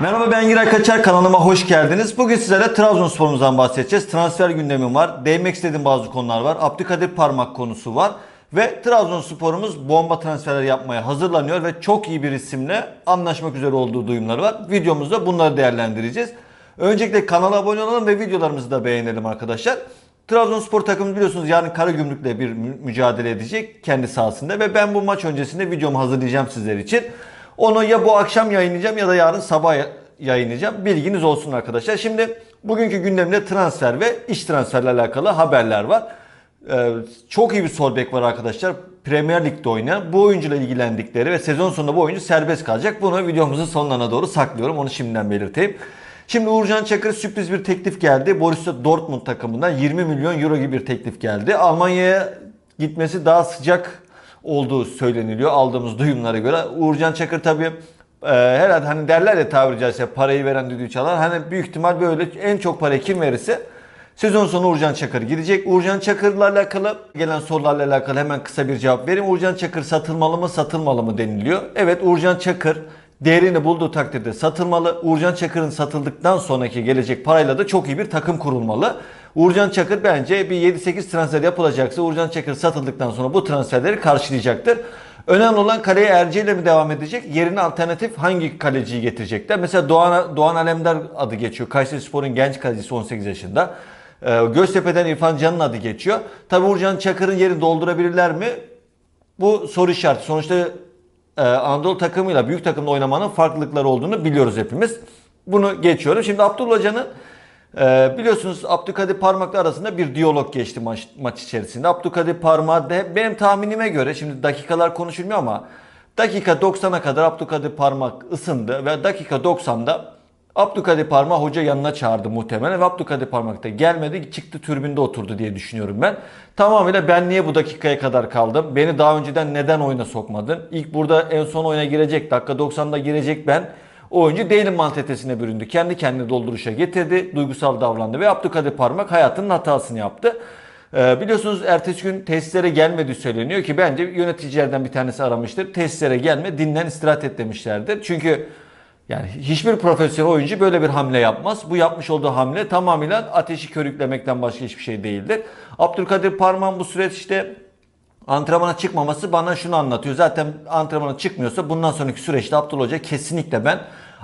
Merhaba ben Giray Kaçar kanalıma hoş geldiniz. Bugün sizlere Trabzonspor'umuzdan bahsedeceğiz. Transfer gündemim var. Değinmek istediğim bazı konular var. Abdülkadir Parmak konusu var. Ve Trabzonspor'umuz bomba transferler yapmaya hazırlanıyor ve çok iyi bir isimle anlaşmak üzere olduğu duyumları var. Videomuzda bunları değerlendireceğiz. Öncelikle kanala abone olalım ve videolarımızı da beğenelim arkadaşlar. Trabzonspor takımı biliyorsunuz yarın Karagümrük'le bir mü- mücadele edecek kendi sahasında ve ben bu maç öncesinde videomu hazırlayacağım sizler için. Onu ya bu akşam yayınlayacağım ya da yarın sabah yayınlayacağım. Bilginiz olsun arkadaşlar. Şimdi bugünkü gündemde transfer ve iş transferle alakalı haberler var. Ee, çok iyi bir sol bek var arkadaşlar. Premier Lig'de oynayan bu oyuncuyla ilgilendikleri ve sezon sonunda bu oyuncu serbest kalacak. Bunu videomuzun sonlarına doğru saklıyorum. Onu şimdiden belirteyim. Şimdi Uğurcan Çakır sürpriz bir teklif geldi. Borussia Dortmund takımından 20 milyon euro gibi bir teklif geldi. Almanya'ya gitmesi daha sıcak olduğu söyleniliyor aldığımız duyumlara göre. Uğurcan Çakır tabii e, herhalde hani derler ya tabiri caizse parayı veren düdüğü çalar. Hani büyük ihtimal böyle en çok parayı kim verirse sezon sonu Uğurcan Çakır gidecek. Uğurcan Çakır'la alakalı gelen sorularla alakalı hemen kısa bir cevap vereyim. Uğurcan Çakır satılmalı mı satılmalı mı deniliyor. Evet Uğurcan Çakır değerini bulduğu takdirde satılmalı. Uğurcan Çakır'ın satıldıktan sonraki gelecek parayla da çok iyi bir takım kurulmalı. Uğurcan Çakır bence bir 7-8 transfer yapılacaksa Uğurcan Çakır satıldıktan sonra bu transferleri karşılayacaktır. Önemli olan kaleye Erci ile mi devam edecek? Yerine alternatif hangi kaleciyi getirecekler? Mesela Doğan, Doğan Alemdar adı geçiyor. Kayseri Spor'un genç kalecisi 18 yaşında. Ee, Göztepe'den İrfan Can'ın adı geçiyor. Tabi Uğurcan Çakır'ın yerini doldurabilirler mi? Bu soru işareti. Sonuçta e, Anadolu takımıyla büyük takımla oynamanın farklılıkları olduğunu biliyoruz hepimiz. Bunu geçiyorum. Şimdi Abdullah Hoca'nın e, biliyorsunuz Abdülkadir Parmak'la arasında bir diyalog geçti maç, maç içerisinde. Abdülkadir Parmak da benim tahminime göre şimdi dakikalar konuşulmuyor ama dakika 90'a kadar Abdülkadir Parmak ısındı ve dakika 90'da Abdülkadir Parmak hoca yanına çağırdı muhtemelen ve Abdülkadir Parmak da gelmedi çıktı türbünde oturdu diye düşünüyorum ben. Tamamıyla ben niye bu dakikaya kadar kaldım? Beni daha önceden neden oyuna sokmadın? İlk burada en son oyuna girecek dakika 90'da girecek ben. Oyuncu değilim mantalitesine büründü. Kendi kendini dolduruşa getirdi. Duygusal davrandı ve Abdülkadir Parmak hayatının hatasını yaptı. Ee, biliyorsunuz ertesi gün tesislere gelmediği söyleniyor ki bence yöneticilerden bir tanesi aramıştır. Tesislere gelme dinlen istirahat et demişlerdir. Çünkü yani hiçbir profesyonel oyuncu böyle bir hamle yapmaz. Bu yapmış olduğu hamle tamamıyla ateşi körüklemekten başka hiçbir şey değildir. Abdülkadir Parmak'ın bu süreçte antrenmana çıkmaması bana şunu anlatıyor. Zaten antrenmana çıkmıyorsa bundan sonraki süreçte Abdullah Hoca kesinlikle ben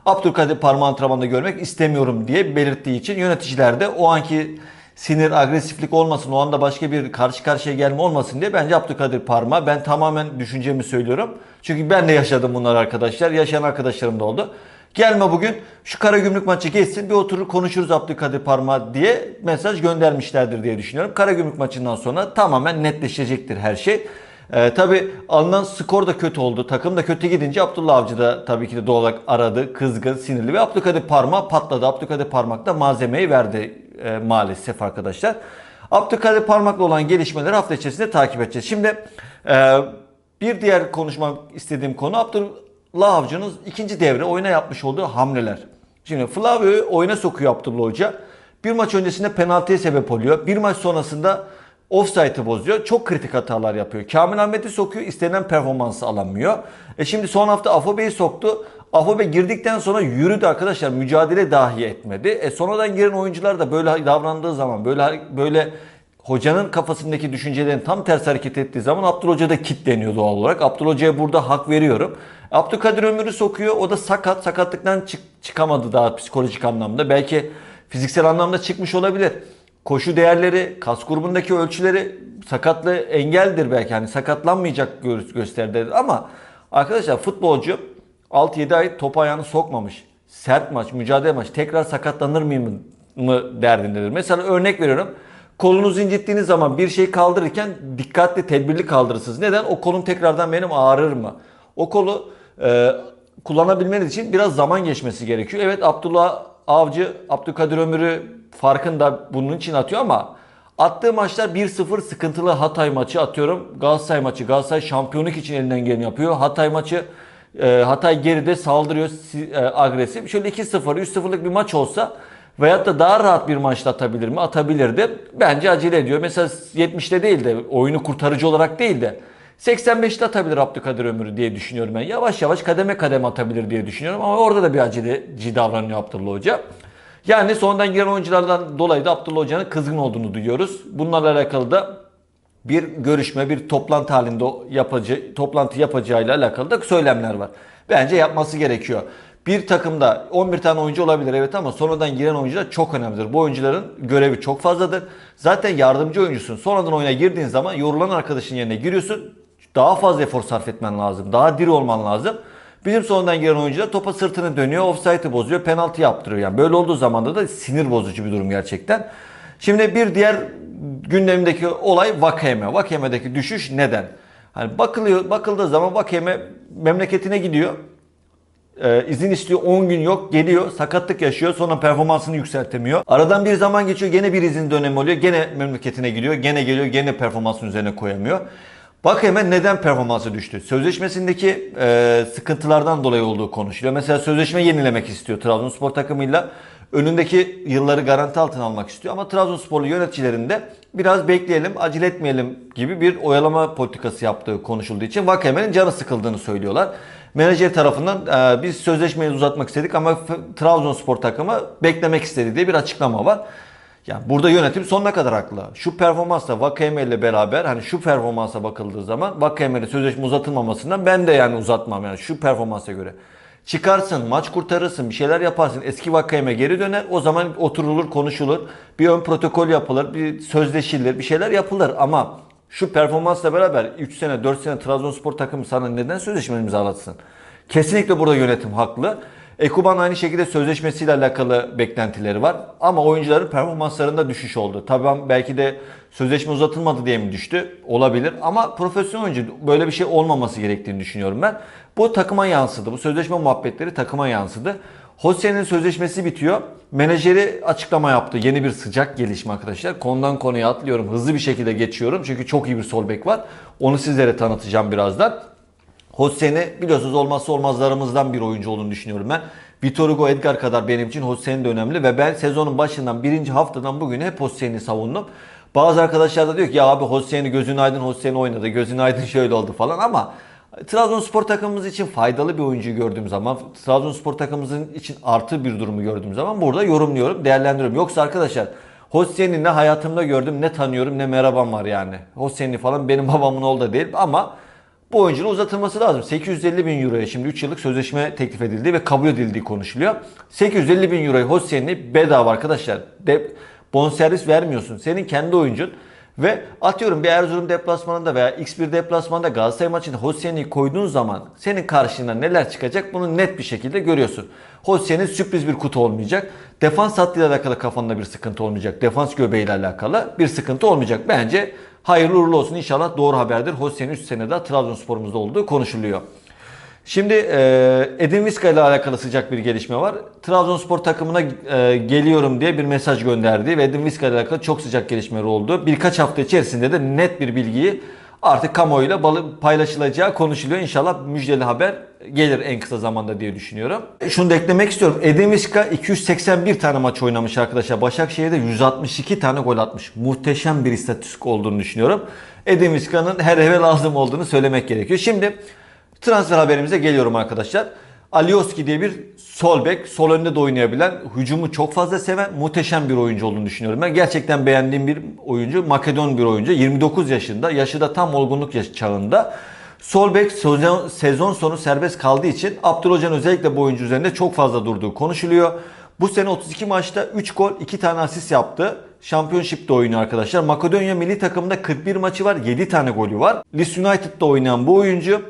Abdülkadir Parmak'ı antrenmanda görmek istemiyorum diye belirttiği için yöneticiler de o anki sinir, agresiflik olmasın, o anda başka bir karşı karşıya gelme olmasın diye bence Abdülkadir Parma ben tamamen düşüncemi söylüyorum. Çünkü ben de yaşadım bunlar arkadaşlar. Yaşayan arkadaşlarım da oldu. Gelme bugün şu Karagümrük maçı geçsin bir oturur konuşuruz Abdülkadir Parma diye mesaj göndermişlerdir diye düşünüyorum. Karagümrük maçından sonra tamamen netleşecektir her şey. Ee, tabii alınan skor da kötü oldu. Takım da kötü gidince Abdullah Avcı da tabii ki de doğal olarak aradı, kızgın, sinirli ve Abdülkadir Parmak patladı. Abdülkadir Parmak da malzemeyi verdi e, maalesef arkadaşlar. Abdülkadir Parmak'la olan gelişmeleri hafta içerisinde takip edeceğiz. Şimdi e, bir diğer konuşmak istediğim konu Abdullah Avcı'nın ikinci devre oyuna yapmış olduğu hamleler. Şimdi Flavio'yu oyuna sokuyor Abdullah Hoca. Bir maç öncesinde penaltıya sebep oluyor. Bir maç sonrasında offside'ı bozuyor. Çok kritik hatalar yapıyor. Kamil Ahmet'i sokuyor. istenen performansı alamıyor. E şimdi son hafta Afobe'yi soktu. Afobe girdikten sonra yürüdü arkadaşlar. Mücadele dahi etmedi. E sonradan giren oyuncular da böyle davrandığı zaman böyle böyle hocanın kafasındaki düşüncelerin tam tersi hareket ettiği zaman Abdül Hoca da kitleniyor doğal olarak. Abdül Hoca'ya burada hak veriyorum. Abdülkadir Ömür'ü sokuyor. O da sakat. Sakatlıktan çık- çıkamadı daha psikolojik anlamda. Belki fiziksel anlamda çıkmış olabilir. Koşu değerleri, kas grubundaki ölçüleri sakatlığı engeldir belki. Hani sakatlanmayacak gö- gösterdi ama arkadaşlar futbolcu 6-7 ay top ayağını sokmamış. Sert maç, mücadele maç. Tekrar sakatlanır mıyım mı derdindedir. Mesela örnek veriyorum. Kolunuzu incittiğiniz zaman bir şey kaldırırken dikkatli, tedbirli kaldırırsınız. Neden? O kolum tekrardan benim ağrır mı? O kolu e, kullanabilmeniz için biraz zaman geçmesi gerekiyor. Evet Abdullah Avcı, Abdülkadir Ömür'ü farkında bunun için atıyor ama attığı maçlar 1-0 sıkıntılı Hatay maçı atıyorum. Galatasaray maçı. Galatasaray şampiyonluk için elinden geleni yapıyor. Hatay maçı e, Hatay geride saldırıyor e, agresif. Şöyle 2-0, 3-0'lık bir maç olsa veyahut da daha rahat bir maçta atabilir mi? Atabilirdi. Bence acele ediyor. Mesela 70'te değil de oyunu kurtarıcı olarak değil de 85'te atabilir Abdülkadir Ömür diye düşünüyorum ben. Yavaş yavaş kademe kademe atabilir diye düşünüyorum ama orada da bir aceleci davranıyor Abdullah Hoca. Yani sonradan giren oyunculardan dolayı da Abdullah Hoca'nın kızgın olduğunu duyuyoruz. Bunlarla alakalı da bir görüşme, bir toplantı halinde yapıcı, toplantı yapacağıyla alakalı da söylemler var. Bence yapması gerekiyor. Bir takımda 11 tane oyuncu olabilir evet ama sonradan giren oyuncular çok önemlidir. Bu oyuncuların görevi çok fazladır. Zaten yardımcı oyuncusun. Sonradan oyuna girdiğin zaman yorulan arkadaşın yerine giriyorsun. Daha fazla efor sarf etmen lazım. Daha diri olman lazım. Bizim sonradan giren oyuncular topa sırtını dönüyor, offside'ı bozuyor, penaltı yaptırıyor. Yani böyle olduğu zaman da sinir bozucu bir durum gerçekten. Şimdi bir diğer gündemdeki olay Vakeme. Vakeme'deki düşüş neden? Hani bakılıyor, bakıldığı zaman Vakeme memleketine gidiyor. Ee, izin istiyor 10 gün yok geliyor sakatlık yaşıyor sonra performansını yükseltemiyor. Aradan bir zaman geçiyor gene bir izin dönemi oluyor gene memleketine gidiyor gene geliyor gene performansın üzerine koyamıyor. Bak hemen neden performansı düştü? Sözleşmesindeki e, sıkıntılardan dolayı olduğu konuşuluyor. Mesela sözleşme yenilemek istiyor Trabzonspor takımıyla. Önündeki yılları garanti altına almak istiyor. Ama Trabzonsporlu yöneticilerinde biraz bekleyelim, acele etmeyelim gibi bir oyalama politikası yaptığı konuşulduğu için Vakeme'nin canı sıkıldığını söylüyorlar. Menajer tarafından e, biz sözleşmeyi uzatmak istedik ama Trabzonspor takımı beklemek istedi diye bir açıklama var. Yani burada yönetim sonuna kadar haklı. Şu performansla Vakeme ile beraber hani şu performansa bakıldığı zaman Vakame'nin sözleşme uzatılmamasından ben de yani uzatmam yani şu performansa göre. Çıkarsın, maç kurtarırsın, bir şeyler yaparsın. Eski Vakame geri döner. O zaman oturulur, konuşulur. Bir ön protokol yapılır, bir sözleşilir, bir şeyler yapılır. Ama şu performansla beraber 3 sene, 4 sene Trabzonspor takımı sana neden sözleşme imzalatsın? Kesinlikle burada yönetim haklı. Ekuban aynı şekilde sözleşmesiyle alakalı beklentileri var. Ama oyuncuların performanslarında düşüş oldu. Tabii belki de sözleşme uzatılmadı diye mi düştü? Olabilir. Ama profesyonel oyuncu böyle bir şey olmaması gerektiğini düşünüyorum ben. Bu takıma yansıdı. Bu sözleşme muhabbetleri takıma yansıdı. Hosse'nin sözleşmesi bitiyor. Menajeri açıklama yaptı. Yeni bir sıcak gelişme arkadaşlar. Konudan konuya atlıyorum. Hızlı bir şekilde geçiyorum. Çünkü çok iyi bir sol bek var. Onu sizlere tanıtacağım birazdan. Hosseini biliyorsunuz olmazsa olmazlarımızdan bir oyuncu olduğunu düşünüyorum ben. Vitor Hugo Edgar kadar benim için Hossein de önemli ve ben sezonun başından birinci haftadan bugüne hep Hossein'i savundum. Bazı arkadaşlar da diyor ki ya abi Hossein'i gözün aydın Hossein oynadı, gözün aydın şöyle oldu falan ama Trabzonspor takımımız için faydalı bir oyuncuyu gördüğüm zaman, Trabzonspor takımımızın için artı bir durumu gördüğüm zaman burada yorumluyorum, değerlendiriyorum. Yoksa arkadaşlar Hossein'i ne hayatımda gördüm, ne tanıyorum, ne merhabam var yani. Hossein'i falan benim babamın oğlu da değil ama bu oyuncunun uzatılması lazım. 850 bin euroya şimdi 3 yıllık sözleşme teklif edildi ve kabul edildiği konuşuluyor. 850 bin euroyu Hossein'i bedava arkadaşlar. De, bonservis vermiyorsun. Senin kendi oyuncun. Ve atıyorum bir Erzurum deplasmanında veya X1 deplasmanında Galatasaray maçında Hossein'i koyduğun zaman senin karşına neler çıkacak bunu net bir şekilde görüyorsun. Hossein'in sürpriz bir kutu olmayacak. Defans hattıyla alakalı kafanda bir sıkıntı olmayacak. Defans göbeğiyle alakalı bir sıkıntı olmayacak. Bence hayırlı uğurlu olsun inşallah doğru haberdir. Hossein'in 3 senede Trabzonspor'umuzda olduğu konuşuluyor. Şimdi e, Edin Viska ile alakalı sıcak bir gelişme var. Trabzonspor takımına e, geliyorum diye bir mesaj gönderdi ve Edin Viska ile alakalı çok sıcak gelişmeler oldu. Birkaç hafta içerisinde de net bir bilgiyi artık kamuoyuyla paylaşılacağı konuşuluyor. İnşallah müjdeli haber gelir en kısa zamanda diye düşünüyorum. Şunu da eklemek istiyorum. Edin Viska 281 tane maç oynamış arkadaşlar. Başakşehir'de 162 tane gol atmış. Muhteşem bir istatistik olduğunu düşünüyorum. Edin Viska'nın her eve lazım olduğunu söylemek gerekiyor. Şimdi Transfer haberimize geliyorum arkadaşlar. Alioski diye bir sol bek, sol önde de oynayabilen, hücumu çok fazla seven, muhteşem bir oyuncu olduğunu düşünüyorum. Ben gerçekten beğendiğim bir oyuncu, Makedon bir oyuncu. 29 yaşında, yaşı da tam olgunluk yaş çağında. Sol bek sezon, sezon sonu serbest kaldığı için Abdülhocan özellikle bu oyuncu üzerinde çok fazla durduğu konuşuluyor. Bu sene 32 maçta 3 gol 2 tane asist yaptı. Championship'te oynuyor arkadaşlar. Makedonya milli takımında 41 maçı var 7 tane golü var. Leeds United'da oynayan bu oyuncu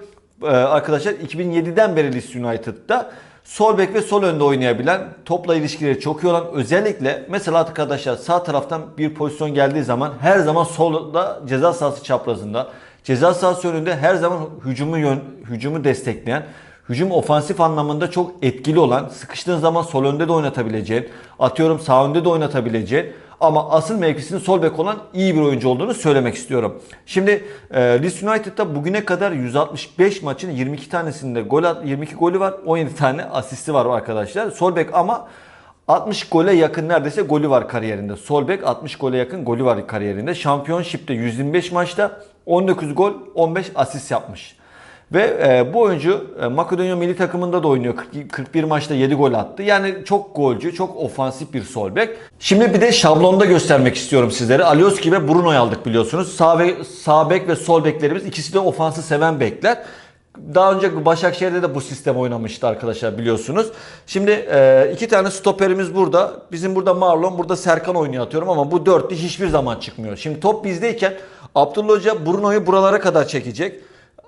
arkadaşlar 2007'den beri Leeds United'da sol bek ve sol önde oynayabilen, topla ilişkileri çok iyi olan özellikle mesela arkadaşlar sağ taraftan bir pozisyon geldiği zaman her zaman solda ceza sahası çaprazında, ceza sahası önünde her zaman hücumu yön, hücumu destekleyen, hücum ofansif anlamında çok etkili olan, sıkıştığın zaman sol önde de oynatabileceğin, atıyorum sağ önde de oynatabileceğin ama asıl mevkisinin sol bek olan iyi bir oyuncu olduğunu söylemek istiyorum. Şimdi e, Leeds United'da bugüne kadar 165 maçın 22 tanesinde gol at, 22 golü var. 17 tane asisti var arkadaşlar. Sol bek ama 60 gole yakın neredeyse golü var kariyerinde. Sol bek 60 gole yakın golü var kariyerinde. Şampiyonşipte 125 maçta 19 gol 15 asist yapmış. Ve e, bu oyuncu e, Makedonya milli takımında da oynuyor. 40 41 maçta 7 gol attı. Yani çok golcü, çok ofansif bir sol bek. Şimdi bir de şablonda göstermek istiyorum sizlere. Alioski ve Bruno'yu aldık biliyorsunuz. Sağ, ve, sağ bek ve sol beklerimiz ikisi de ofansı seven bekler. Daha önce Başakşehir'de de bu sistem oynamıştı arkadaşlar biliyorsunuz. Şimdi e, iki tane stoperimiz burada. Bizim burada Marlon, burada Serkan oynuyor atıyorum ama bu dörtlü hiçbir zaman çıkmıyor. Şimdi top bizdeyken Abdullah Hoca Bruno'yu buralara kadar çekecek.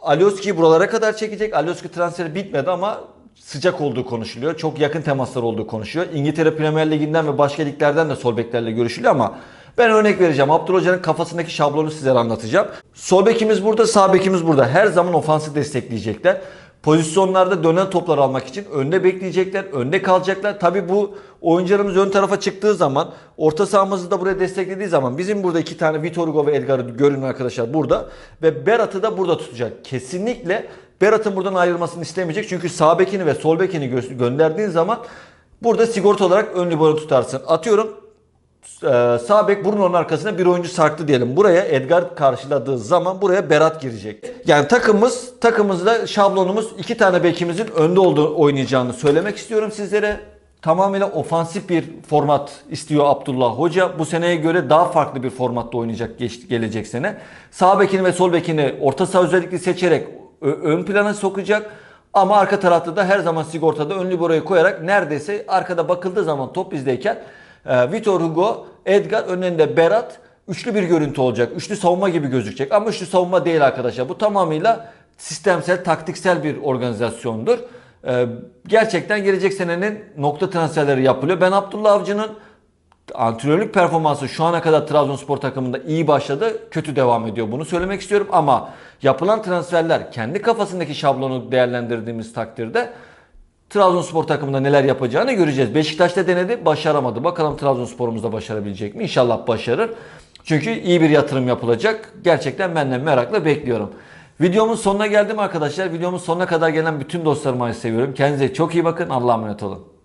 Alioski'yi buralara kadar çekecek. Alioski transferi bitmedi ama sıcak olduğu konuşuluyor. Çok yakın temaslar olduğu konuşuyor. İngiltere Premier Ligi'nden ve başka liglerden de sol beklerle görüşülüyor ama ben örnek vereceğim. Abdullah Hoca'nın kafasındaki şablonu sizlere anlatacağım. Sol bekimiz burada, sağ bekimiz burada. Her zaman ofansı destekleyecekler. Pozisyonlarda dönen toplar almak için önde bekleyecekler, önde kalacaklar. Tabi bu oyuncularımız ön tarafa çıktığı zaman, orta sahamızı da buraya desteklediği zaman bizim burada iki tane Vitor Hugo ve Edgar'ı görün arkadaşlar burada. Ve Berat'ı da burada tutacak. Kesinlikle Berat'ın buradan ayrılmasını istemeyecek. Çünkü sağ bekini ve sol bekini gö- gönderdiğin zaman burada sigorta olarak ön libero tutarsın. Atıyorum sağ bek Bruno'nun arkasına bir oyuncu sarktı diyelim. Buraya Edgar karşıladığı zaman buraya Berat girecek. Yani takımımız takımımızda şablonumuz iki tane bekimizin önde olduğu oynayacağını söylemek istiyorum sizlere. Tamamıyla ofansif bir format istiyor Abdullah Hoca. Bu seneye göre daha farklı bir formatta oynayacak gelecek sene. Sağ bekini ve sol bekini orta saha özellikle seçerek ön plana sokacak. Ama arka tarafta da her zaman sigortada ön libero'yu koyarak neredeyse arkada bakıldığı zaman top bizdeyken ee, Vitor Hugo, Edgar önünde Berat üçlü bir görüntü olacak. Üçlü savunma gibi gözükecek ama üçlü savunma değil arkadaşlar. Bu tamamıyla sistemsel, taktiksel bir organizasyondur. Ee, gerçekten gelecek senenin nokta transferleri yapılıyor. Ben Abdullah Avcı'nın antrenörlük performansı şu ana kadar Trabzonspor takımında iyi başladı. Kötü devam ediyor. Bunu söylemek istiyorum ama yapılan transferler kendi kafasındaki şablonu değerlendirdiğimiz takdirde Trabzonspor takımında neler yapacağını göreceğiz. Beşiktaş'ta denedi, başaramadı. Bakalım Trabzonspor'umuzda başarabilecek mi? İnşallah başarır. Çünkü iyi bir yatırım yapılacak. Gerçekten benden merakla bekliyorum. Videomun sonuna geldim arkadaşlar. Videomun sonuna kadar gelen bütün dostlarımı seviyorum. Kendinize çok iyi bakın. Allah'a emanet olun.